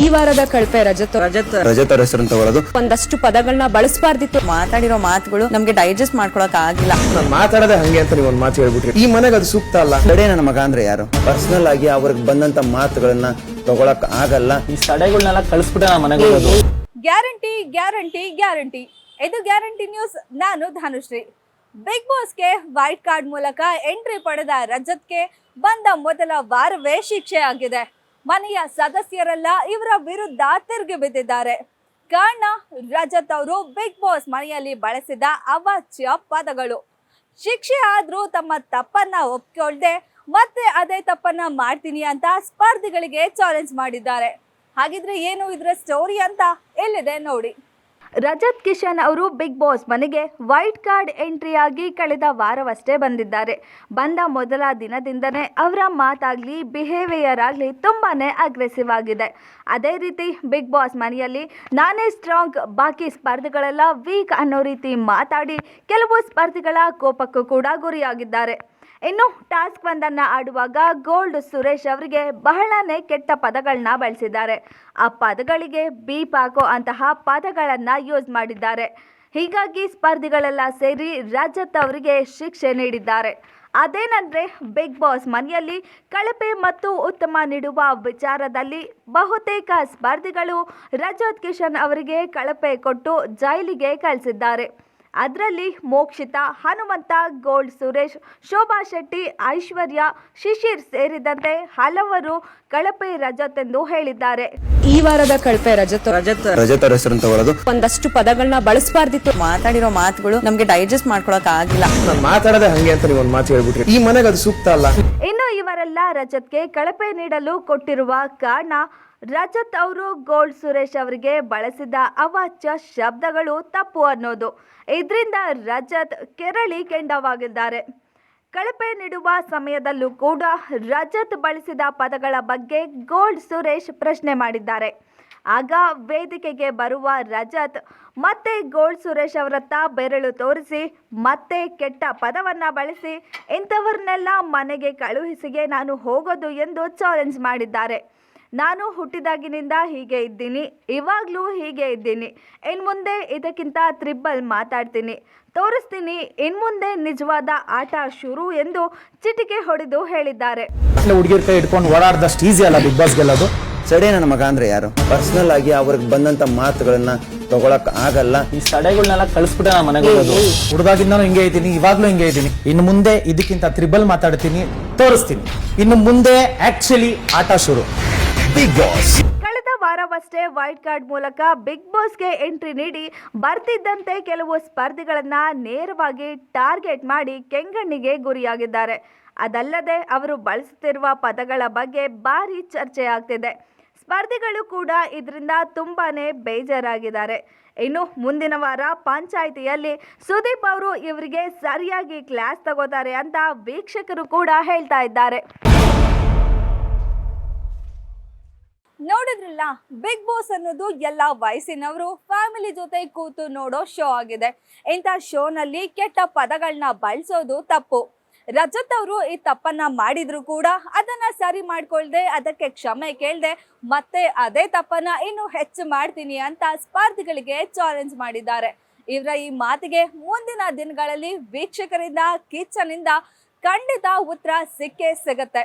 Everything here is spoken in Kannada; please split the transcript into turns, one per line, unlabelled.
ಈ ವಾರದ ಕಳಪೆ ರಜತ್
ರಜತ್
ರಜತ್ ಅವ್ರ ಹೆಸರನ್ನು ತಗೊಳ್ಳೋದು
ಒಂದಷ್ಟು ಪದಗಳನ್ನ ಬಳಸಬಾರ್ದಿತ್ತು.
ಮಾತಾಡಿರೋ ಮಾತುಗಳು ನಮ್ಗೆ ಡೈಜೆಸ್ಟ್ ಮಾಡ್ಕೊಳಕ್ ಆಗಿಲ್ಲ.
ನಾನು ಮಾತಾಡೋದೇ ಹಂಗೆ ಅಂತ ನೀವು ಒಂದು ಮಾತು ಹೇಳ್ಬಿಟ್ರಿ. ಈ ಮನೆಗೆ ಅದು ಸೂಕ್ತ ಅಲ್ಲ.
ಕಡೆ ನನ್ನ ಮಗ ಅಂದ್ರೆ ಯಾರು? ಪರ್ಸನಲ್ ಆಗಿ ಅವ್ರಿಗೆ ಬಂದಂತ ಮಾತುಗಳನ್ನ ತಗೊಳಕ್ ಆಗಲ್ಲ.
ಈ ಸಡೆಗಳನ್ನೆಲ್ಲ ಕಳಿಸ್ಬಿಟ್ಟೆ ನಾನು ಮನೆಗೆ ಹೋಗೋದು.
Guarantee guarantee guarantee. ಇದು ಗ್ಯಾರಂಟಿ ನ್ಯೂಸ್ ನಾನು ಧನುಶ್ರೀ. ಬಿಗ್ ಬಾಸ್ಗೆ ವೈಟ್ ಕಾರ್ಡ್ ಮೂಲಕ ಎಂಟ್ರಿ ಪಡೆದ ರಜತ್ಗೆ ಬಂದ ಮೊದಲ ವಾರವೇ ಶಿಕ್ಷೆ ಆಗಿದೆ. ಮನೆಯ ಸದಸ್ಯರೆಲ್ಲ ಇವರ ವಿರುದ್ಧ ತಿರುಗಿ ಬಿದ್ದಿದ್ದಾರೆ. ಕಾರಣ ರಜತ್ ಅವರು ಬಿಗ್ ಬಾಸ್ ಮನೆಯಲ್ಲಿ ಬಳಸಿದ ಅವಾಚ್ಯ ಪದಗಳು. ಶಿಕ್ಷೆ ಆದರೂ ತಮ್ಮ ತಪ್ಪನ್ನ ಒಪ್ಕೊಳ್ದೆ, ಮತ್ತೆ ಅದೇ ತಪ್ಪನ್ನ ಮಾಡ್ತೀನಿ ಅಂತ ಸ್ಪರ್ಧಿಗಳಿಗೆ ಚಾಲೆಂಜ್ ಮಾಡಿದ್ದಾರೆ. ಹಾಗಿದ್ರೆ ಏನು ಇದರ ಸ್ಟೋರಿ ಅಂತ ಎಲ್ಲಿದೆ ನೋಡಿ. ರಜತ್ ಕಿಶನ್ ಅವರು ಬಿಗ್ ಬಾಸ್ ಮನೆಗೆ ವೈಟ್ ಕಾರ್ಡ್ ಎಂಟ್ರಿಯಾಗಿ ಕಳೆದ ವಾರವಷ್ಟೇ ಬಂದಿದ್ದಾರೆ. ಬಂದ ಮೊದಲ ದಿನದಿಂದನೇ ಅವರ ಮಾತಾಗಲಿ ಬಿಹೇವಿಯರ್ ಆಗಲಿ ತುಂಬಾ ಅಗ್ರೆಸಿವ್ ಆಗಿದೆ. ಅದೇ ರೀತಿ ಬಿಗ್ ಬಾಸ್ ಮನೆಯಲ್ಲಿ ನಾನೇ ಸ್ಟ್ರಾಂಗ್ ಬಾಕಿ ಸ್ಪರ್ಧಿಗಳೆಲ್ಲ ವೀಕ್ ಅನ್ನೋ ರೀತಿ ಮಾತಾಡಿ ಕೆಲವು ಸ್ಪರ್ಧಿಗಳ ಕೋಪಕ್ಕೂ ಕೂಡ ಗುರಿಯಾಗಿದ್ದಾರೆ. ಇನ್ನು ಟಾಸ್ಕ್ ಒಂದನ್ನ ಆಡುವಾಗ ಗೋಲ್ಡ್ ಸುರೇಶ್ ಅವರಿಗೆ ಬಹಳನೇ ಕೆಟ್ಟ ಪದಗಳನ್ನ ಬಳಸಿದ್ದಾರೆ. ಆ ಪದಗಳಿಗೆ ಬೀಪ್ ಹಾಕೋ ಅಂತಹ ಪದಗಳನ್ನ ಯೂಸ್ ಮಾಡಿದ್ದಾರೆ. ಹೀಗಾಗಿ ಸ್ಪರ್ಧಿಗಳೆಲ್ಲ ಸೇರಿ ರಜತ್ ಅವರಿಗೆ ಶಿಕ್ಷೆ ನೀಡಿದ್ದಾರೆ. ಅದೇನಂದ್ರೆ ಬಿಗ್ ಬಾಸ್ ಮನೆಯಲ್ಲಿ ಕಳಪೆ ಮತ್ತು ಉತ್ತಮ ನೀಡುವ ವಿಚಾರದಲ್ಲಿ ಬಹುತೇಕ ಸ್ಪರ್ಧಿಗಳು ರಜತ್ ಕಿಶನ್ ಅವರಿಗೆ ಕಳಪೆ ಕೊಟ್ಟು ಜೈಲಿಗೆ ಕಳಿಸಿದ್ದಾರೆ. ಅದರಲ್ಲಿ ಮೋಕ್ಷಿತ ಹನುಮಂತ ಗೋಲ್ಡ್ ಸುರೇಶ್ ಶೋಭಾ ಶೆಟ್ಟಿ ಐಶ್ವರ್ಯ ಶಿಶಿರ್ ಸೇರಿದಂತೆ ಹಲವರು ಕಳಪೆ ರಜತ್ ಎಂದು ಹೇಳಿದ್ದಾರೆ.
ಈ ವಾರದ ಕಳಪೆ ರಜತ್
ರಜತ್
ರಜತ ತಗೊಳ್ಳೋದು
ಒಂದಷ್ಟು ಪದಗಳನ್ನ ಬಳಸಬಾರ್ದಿತ್ತು.
ಮಾತಾಡಿರೋ ಮಾತುಗಳು ನಮ್ಗೆ ಡೈಜೆಸ್ಟ್ ಮಾಡ್ಕೊಳಕ್ ಆಗಿಲ್ಲ.
ಮಾತಾಡದೆ ಮಾತಾಡೋದೇ ಹಂಗೆ ಅಂತ ನೀವು ಒಂದು ಮಾತು ಹೇಳ್ಬಿಟ್ರಿ. ಈ ಮನೆಗೆ ಅದು ಸೂಕ್ತ ಅಲ್ಲ.
ಇನ್ನು ಇವರೆಲ್ಲ ರಜತ್ಗೆ ಕಳಪೆ ನೀಡಲು ಕೊಟ್ಟಿರುವ ಕಾರಣ ರಜತ್ ಅವರು ಗೋಲ್ಡ್ ಸುರೇಶ್ ಅವರಿಗೆ ಬಳಸಿದ ಅವಾಚ್ಯ ಶಬ್ದಗಳು ತಪ್ಪು ಅನ್ನೋದು. ಇದರಿಂದ ರಜತ್ ಕೆರಳಿ ಕೆಂಡವಾಗಿದ್ದಾರೆ. ಕಳಪೆ ನೀಡುವ ಸಮಯದಲ್ಲೂ ಕೂಡ ರಜತ್ ಬಳಸಿದ ಪದಗಳ ಬಗ್ಗೆ ಗೋಲ್ಡ್ ಸುರೇಶ್ ಪ್ರಶ್ನೆ ಮಾಡಿದ್ದಾರೆ. ಆಗ ವೇದಿಕೆಗೆ ಬರುವ ರಜತ್ ಮತ್ತೆ ಗೋಲ್ಡ್ ಸುರೇಶ್ ಅವರತ್ತ ಬೆರಳು ತೋರಿಸಿ, ಮತ್ತೆ ಕೆಟ್ಟ ಪದವನ್ನ ಬಳಸಿ, ಇಂಥವ್ರನ್ನೆಲ್ಲ ಮನೆಗೆ ಕಳುಹಿಸಿಗೆ ನಾನು ಹೋಗೋದು ಎಂದು ಚಾಲೆಂಜ್ ಮಾಡಿದ್ದಾರೆ. ನಾನು ಹುಟ್ಟಿದಾಗಿನಿಂದ ಹೀಗೆ ಇದ್ದೀನಿ ಇವಾಗಲೂ ಹೀಗೆ ಇದ್ದೀನಿ. ಇನ್ನು ಮುಂದೆ ಇದಕ್ಕಿಂತ ತ್ರಿಬ್ಬಲ್ ಮಾತಾಡ್ತೀನಿ. ತೋರಿಸ್ತೀನಿ ಇನ್ನು ಮುಂದೆ ನಿಜವಾದ ಆಟ ಶುರು ಎಂದು ಚಿಟಿಕೆ ಹೊಡೆದು ಹೇಳಿದ್ದಾರೆ.
ಹುಡುಗಿರ ಕೈ ಇಟ್ಕೊಂಡು ಓಡಾಡ್ದಷ್ಟು ಈಸಿ ಅಲ್ಲ ಬಿಗ್ ಬಾಸ್ ಗೆಲ್ಲೋದು?
ಸಡೆ ನನ್ನ ಮಗ ಅಂದ್ರೆ ಯಾರು? ಪರ್ಸನಲ್ ಆಗಿ ಅವ್ರಿಗೆ ಬಂದಂತ ಮಾತುಗಳನ್ನ ತಗೊಳಕ್ ಆಗಲ್ಲ.
ಈ ಸಡೆಗಳನ್ನೆಲ್ಲ ಕಳಿಸ್ಬಿಟ್ಟೆ ನಾನು ಮನೆಗೆ ಹೋಗೋದು. ಹುಡುಗಾಗಿಂದನೂ ಹಿಂಗೆ ಇದ್ದೀನಿ ಇವಾಗ್ಲೂ ಹಿಂಗೆ ಇದ್ದೀನಿ. ಇನ್ನು ಮುಂದೆ ಇದಕ್ಕಿಂತ ತ್ರಿಬಲ್ ಮಾತಾಡ್ತೀನಿ ತೋರಿಸ್ತೀನಿ. ಇನ್ನು ಮುಂದೆ ಆಕ್ಚುಲಿ ಆಟ ಶುರು. ಬಿಗ್ ಬಾಸ್
ಕಳೆದ ವಾರವಷ್ಟೇ ವೈಟ್ ಕಾರ್ಡ್ ಮೂಲಕ ಬಿಗ್ ಬಾಸ್ಗೆ ಎಂಟ್ರಿ ನೀಡಿ ಬರ್ತಿದ್ದಂತೆ ಕೆಲವು ಸ್ಪರ್ಧಿಗಳನ್ನ ನೇರವಾಗಿ ಟಾರ್ಗೆಟ್ ಮಾಡಿ ಕೆಂಗಣ್ಣಿಗೆ ಗುರಿಯಾಗಿದ್ದಾರೆ. ಅದಲ್ಲದೆ ಅವರು ಬಳಸುತ್ತಿರುವ ಪದಗಳ ಬಗ್ಗೆ ಭಾರಿ ಚರ್ಚೆ ಆಗ್ತಿದೆ. ಸ್ಪರ್ಧಿಗಳು ಕೂಡ ಇದರಿಂದ ತುಂಬಾನೇ ಬೇಜಾರಾಗಿದ್ದಾರೆ. ಇನ್ನು ಮುಂದಿನ ವಾರ ಪಂಚಾಯಿತಿಯಲ್ಲಿ ಸುದೀಪ್ ಅವರು ಇವರಿಗೆ ಸರಿಯಾಗಿ ಕ್ಲಾಸ್ ತಗೋತಾರೆ ಅಂತ ವೀಕ್ಷಕರು ಕೂಡ ಹೇಳ್ತಾ ಇದ್ದಾರೆ. ನೋಡಿದ್ರಲ್ಲ ಬಿಗ್ ಬಾಸ್ ಅನ್ನೋದು ಎಲ್ಲ ವಯಸ್ಸಿನವರು ಫ್ಯಾಮಿಲಿ ಜೊತೆ ಕೂತು ನೋಡೋ ಶೋ ಆಗಿದೆ. ಇಂಥ ಶೋನಲ್ಲಿ ಕೆಟ್ಟ ಪದಗಳನ್ನ ಬಳಸೋದು ತಪ್ಪು. ರಜತ್ ಅವರು ಈ ತಪ್ಪನ್ನ ಮಾಡಿದ್ರು ಕೂಡ ಅದನ್ನ ಸರಿ ಮಾಡ್ಕೊಳ್ದೆ, ಅದಕ್ಕೆ ಕ್ಷಮೆ ಕೇಳ್ದೆ, ಮತ್ತೆ ಅದೇ ತಪ್ಪನ್ನ ಇನ್ನು ಹೆಚ್ಚು ಮಾಡ್ತೀನಿ ಅಂತ ಸ್ಪರ್ಧಿಗಳಿಗೆ ಚಾಲೆಂಜ್ ಮಾಡಿದ್ದಾರೆ. ಇವರ ಈ ಮಾತಿಗೆ ಮುಂದಿನ ದಿನಗಳಲ್ಲಿ ವೀಕ್ಷಕರಿಂದ, ಕಿಚ್ಚನಿಂದ ಖಂಡಿತ ಉತ್ತರ ಸಿಕ್ಕೇ ಸಿಗತ್ತೆ.